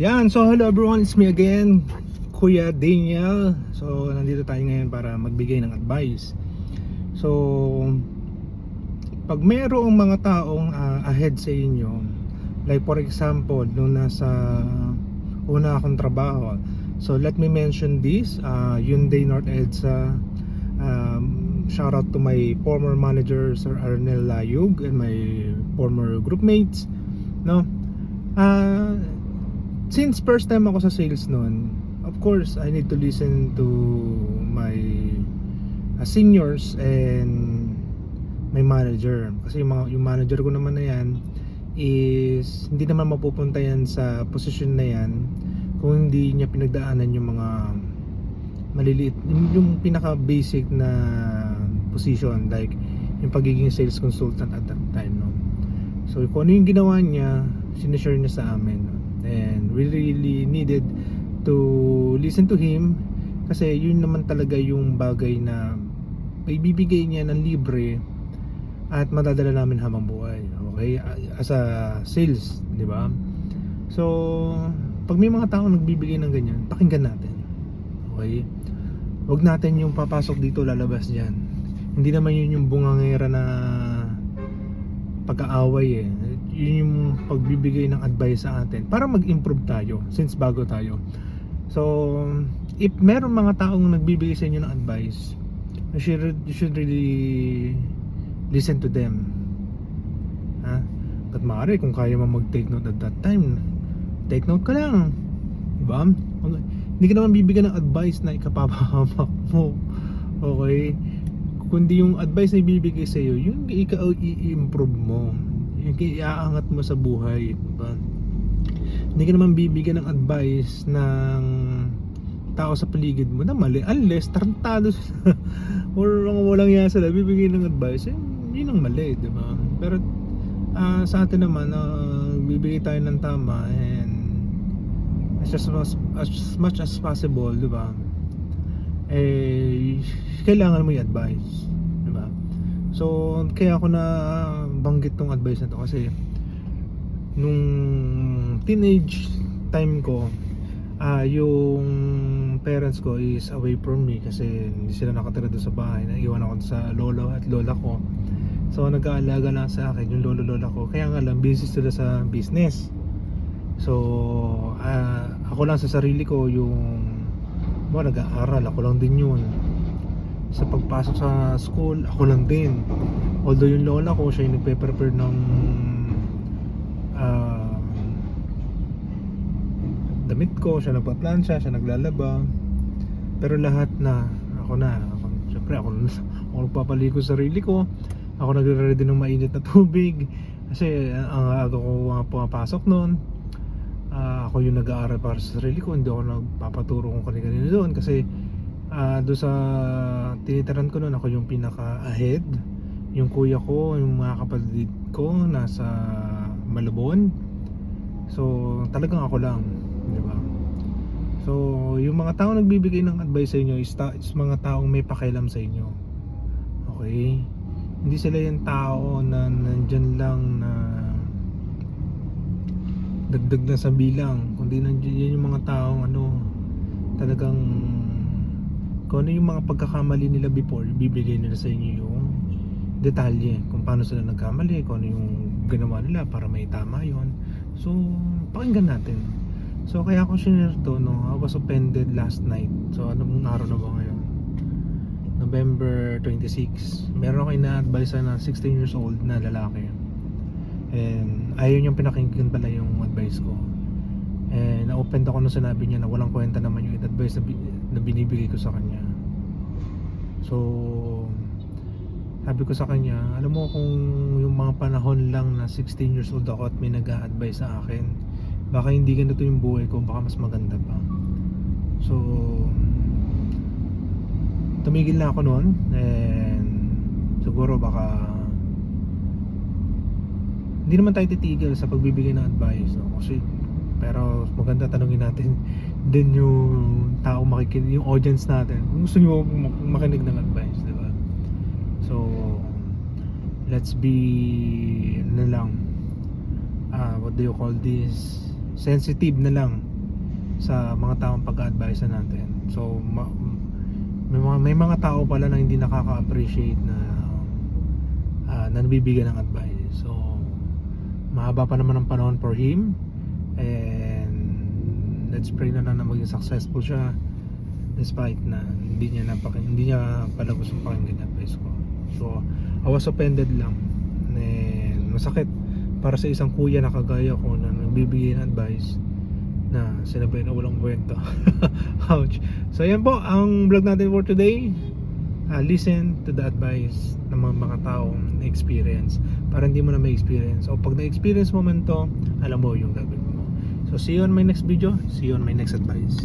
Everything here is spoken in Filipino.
Yan, so hello everyone, it's me again, Kuya Daniel. So, nandito tayo ngayon para magbigay ng advice. So, pag mayroong mga taong ah, ahead sa inyo, like for example, nung nasa una akong trabaho, so let me mention this, uh, Hyundai North EDSA, um, shout out to my former manager, Sir Arnel Layug, and my former group mates, no? Ah, since first time ako sa sales noon, of course, I need to listen to my uh, seniors and my manager. Kasi yung, mga, yung manager ko naman na yan is hindi naman mapupunta yan sa position na yan kung hindi niya pinagdaanan yung mga maliliit, yung, pinaka basic na position like yung pagiging sales consultant at that time no. So kung ano yung ginawa niya, sinishare niya sa amin no? And we really needed to listen to him kasi yun naman talaga yung bagay na may bibigay niya ng libre at madadala namin habang buhay okay? As a sales di ba? So pag may mga tao nagbibigay ng ganyan pakinggan natin okay? Wag natin yung papasok dito lalabas diyan hindi naman yun yung bungangera na pag-aaway eh yun yung pagbibigay ng advice sa atin para mag-improve tayo since bago tayo. So if meron mga taong nagbibigay sa inyo ng advice you should, you should really listen to them. Ha? At maaari kung kaya mo mag-take note at that time take note ka lang. Diba? Hindi ka naman bibigyan ng advice na ikapapahamak mo. Okay? Kundi yung advice na ibibigay sa iyo yung ikaw i-improve mo yung iaangat mo sa buhay diba? hindi ka naman bibigyan ng advice ng tao sa paligid mo na mali. Unless tarantado or mga walang yasa sila bibigyan ng advice. Eh, yun ang mali diba pero ah, sa atin naman uh, bibigay tayo ng tama and as, as, as much as possible diba eh kailangan mo di ba so kaya ako na banggit tong advice na to kasi nung teenage time ko ah yung parents ko is away from me kasi hindi sila nakatira doon sa bahay. Naiwan ako sa lolo at lola ko. So nag-aalaga lang sa akin yung lolo lola ko. Kaya nga lang busy sila sa business. So ah, ako lang sa sarili ko yung mo nag-aaral. Ako lang din yun sa pagpasok sa school ako lang din. Although yung lola ko siya yung nagpe-prepare ng ah, damit ko siya nagpa-plancha siya naglalaba. Pero lahat na ako na ako, syempre ako, ako nagpapaligo sa sarili ko. Ako nagre-ready ng mainit na tubig. Kasi ang aga ko uh, pumapasok noon Ah, ako yung nag-aaral para sa sarili ko. Hindi ako nagpapaturo kung kanina doon kasi uh, doon sa tinitaran ko noon ako yung pinaka ahead. Yung kuya ko yung mga kapatid ko nasa Malabon. So talagang ako lang di ba? So yung mga taong nagbibigay ng advice sa inyo is, ta- is mga taong may pakialam sa inyo. Okay? Hindi sila yung tao na nandyan lang na dagdag na sa bilang kundi nandiyan yan yung mga taong ano talagang kung ano yung mga pagkakamali nila before? Bibigay nila sa inyo yung detalye kung paano sila nagkamali kung ano yung ginawa nila para may tama yon so pakinggan natin. So kaya ako sinare to no? I was offended last night. So anong araw na ba ngayon? November 26 meron ako ina-advise na 16 years old na lalaki. And ayaw niyang pinakinggan pala yung advice ko. And na-open ako nung sinabi niya na walang kwenta naman yung advice na, na binibigay ko sa kanya so sabi ko sa kanya alam mo kung yung mga panahon lang na 16 years old ako at may nag-a-advise sa akin baka hindi ganito yung buhay ko baka mas maganda pa so tumigil na ako noon and siguro baka hindi naman tayo titigil sa pagbibigay ng advice no? kasi pero maganda tanungin natin din yung tao makikinig yung audience natin gusto nyo mak- makinig ng advice di ba so let's be ano lang ah what do you call this sensitive na lang sa mga taong pag-advise natin. So ma- may mga, may mga tao pala na hindi nakaka-appreciate na ah, na nabibigyan ng advice. So mahaba pa naman ang panahon for him and let's pray na lang na maging successful siya despite na hindi niya napakin hindi niya pala gusto pakinggan yung advice ko. So I was offended lang. And masakit para sa isang kuya na kagaya ko na nagbibigay ng advice na sinabi na walang kwento. Ouch. So yan po ang vlog natin for today. Uh, listen to the advice ng mga, mga taong experience para hindi mo na may experience o pag na-experience mo man to alam mo yung gagawin so see you on my next video. See you on my next advice